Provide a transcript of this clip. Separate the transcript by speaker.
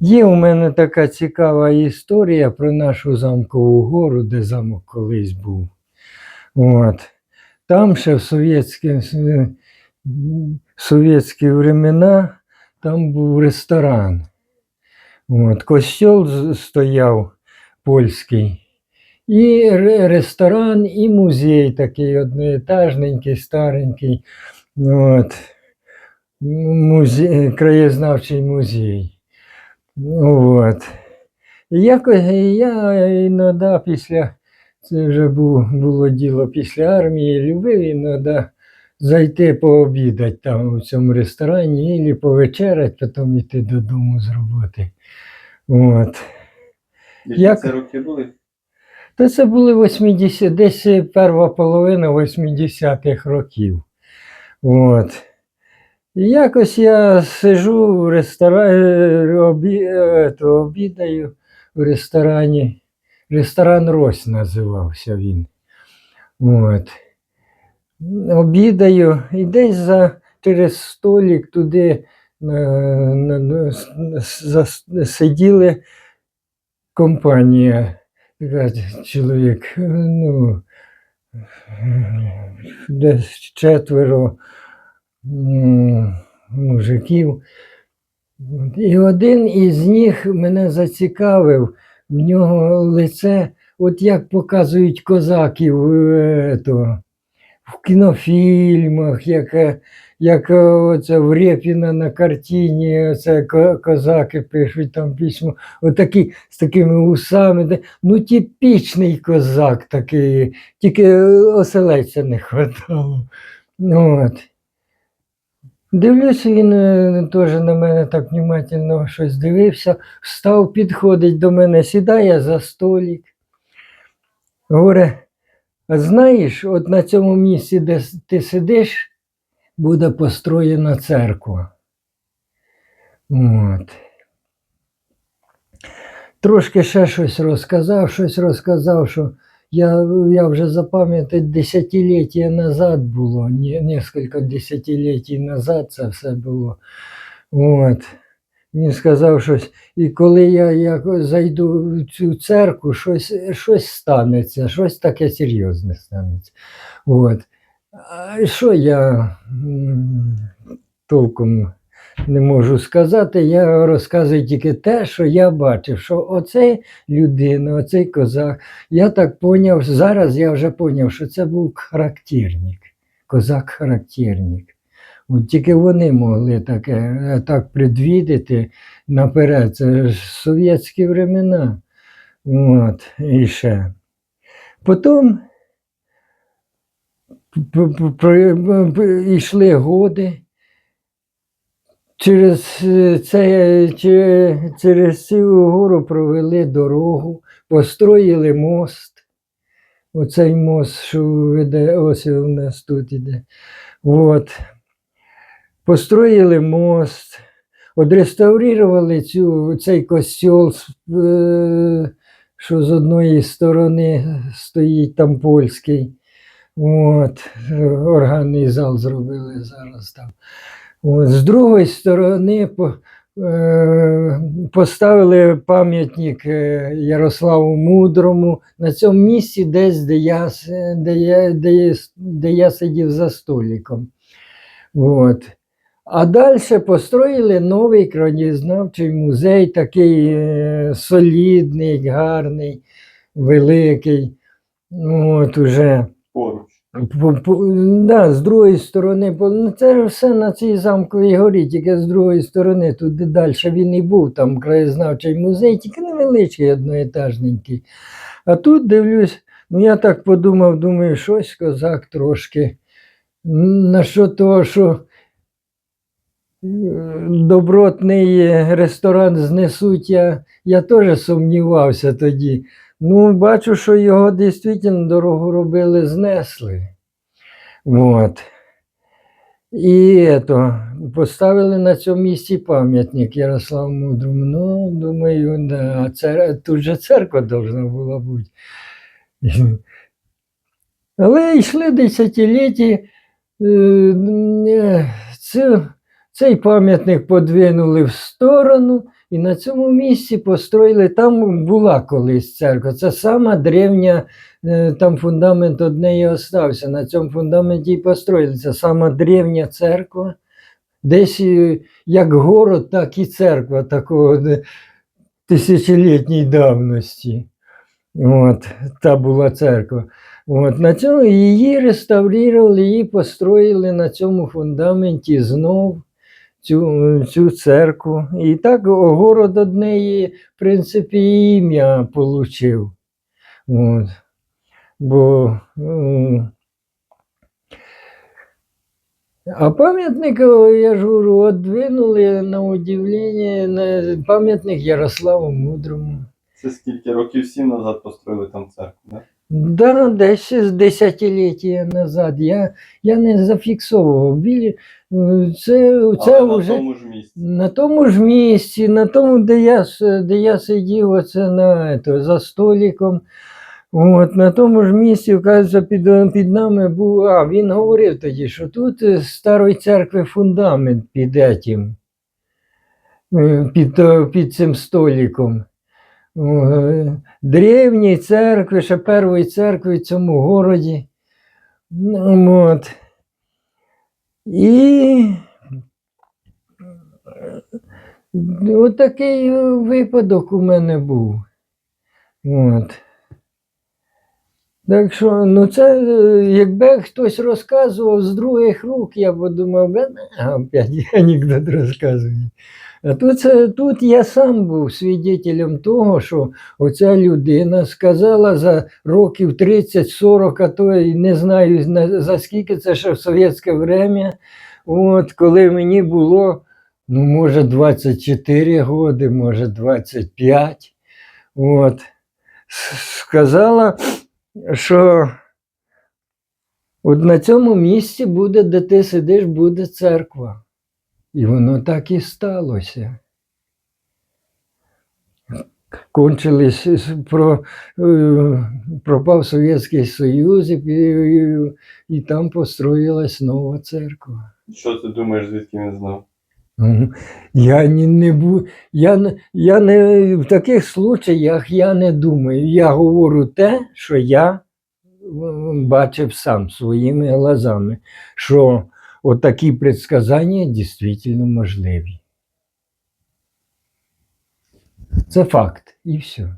Speaker 1: Є у мене така цікава історія про нашу замкову гору, де замок колись був. От. Там ще в совєтські, совєтські времена там був ресторан. От. Костьол стояв польський. І ресторан, і музей такий одноетажненький, старенький. От. Музей, краєзнавчий музей. От. І якось я іноді після, це вже було діло після армії, любив іноді зайти пообідати там у цьому ресторані, або повечеряти, потім йти додому з роботи. От. Як-
Speaker 2: це роки були?
Speaker 1: Та це були 80, десь перша половина 80-х років. От. Якось я сижу в ресторані, обі, е, обідаю в ресторані. Ресторан Рось називався він. От. Обідаю і десь за, через столик туди на, на, сиділи компанія чоловік, ну, десь четверо мужиків. І один із них мене зацікавив, в нього лице, от як показують козаків е, то, в кінофільмах, як, е, як е, оце в Рєпіна на картині, оце козаки пишуть там письмо, отакі з такими усами. Ну, типічний козак такий, тільки оселеця не хватало. Ну, От. Дивлюся, він е, теж на мене так внимательно щось дивився, встав, підходить до мене, сідає за столик. А знаєш, от на цьому місці, де ти сидиш, буде построєна церква. От. Трошки ще щось розказав, щось розказав, що я, я вже запам'ятаю, десятиліття назад було, не, кілька десятилітій назад це все було. От. Він сказав щось, і коли я якось зайду в цю церкву, щось, щось станеться, щось таке серйозне станеться. От. А що я толком не можу сказати, я розказую тільки те, що я бачив, що оцей людина, оцей козак, я так поняв, зараз я вже поняв, що це був характерник, козак-характерник. От тільки вони могли таке, е, так предвідати наперед. Це ж совєтські времена. От, і ще. Потім йшли годи. Через е, це, через цю гору провели дорогу, построїли мост. Оцей мост, що веде, ось у нас тут іде. От. Построїли мост, одреставрували цю, цей костьол, е, що з одної сторони стоїть там польський. От, органний зал зробили зараз там. З другої сторони е, поставили пам'ятник е, Ярославу Мудрому на цьому місці, десь, де я, де я, де я, де я сидів за столиком. От. А далі построїли новий краєзнавчий музей, такий е, солідний, гарний, великий. От уже.
Speaker 2: Поруч.
Speaker 1: Да, з другої сторони, бо ну, це все на цій замковій горі, тільки з другої сторони, туди далі він і був, там краєзнавчий музей, тільки невеличкий, одноетажненький. А тут дивлюсь, ну я так подумав, думаю, щось козак трошки. На що того, що е, добротний ресторан знесуть, я, я теж сумнівався тоді. Ну, бачу, що його дійсно дорогу робили, знесли. От. І ето, поставили на цьому місці пам'ятник Ярославу Мудрому. Ну, думаю, да, цер... тут же церква повинна була бути. Але йшли десятиліття, е, цей пам'ятник подвинули в сторону, І на цьому місці построїли, там була колись церква. Це сама древня, е, там фундамент одне і остався. На цьому фундаменті і построїли. Це сама древня церква. Десь е, як город, так і церква такого е, тисячолітній давності. От, та була церква. От, на цьому її реставрували, її построїли на цьому фундаменті знов цю, цю церкву. І так город од неї, в принципі, ім'я отримав. От. Бо, а пам'ятник, я ж говорю, одвинули на удивлення на пам'ятник Ярославу Мудрому.
Speaker 2: Це скільки років сім назад построїли там церкву, да?
Speaker 1: Да, десь з десятиліття назад. Я, я не зафіксовував. Білі, е, це, це
Speaker 2: Але
Speaker 1: вже
Speaker 2: на тому ж місці.
Speaker 1: на тому ж місці, на тому, де я, де я сидів, оце на ето, за столиком. От, на тому ж місці, оказується, під, під нами був. А, він говорив тоді, що тут е, з старої церкви фундамент під етім, е, під, е, під цим столиком. Е, церкві, церкви, ще першої церкви в цьому городі. От. І отакий е, випадок у мене був. От. Так що, ну це, е, якби хтось розказував з других рук, я б думав, «Бе, на, опять анекдот розказує. А тут, це- тут я сам був свідетелем того, що оця людина сказала за років 30-40, а то і не знаю за скільки це ще в совєтське время, от, коли мені було ну, може, 24 роки, може, 25. От. Сказала, що от на цьому місці буде, де ти сидиш, буде церква. І воно так і сталося. Кончились, про, е, пропав Совєтський Союз, і, і, і там построїлась нова церква.
Speaker 2: Що ти думаєш, звідки він знав?
Speaker 1: Я не, не бу, я, я не в таких случаях я не думаю. Я говорю те, що я бачив сам своїми глазами, що отакі предсказання дійсно можливі. Це факт і все.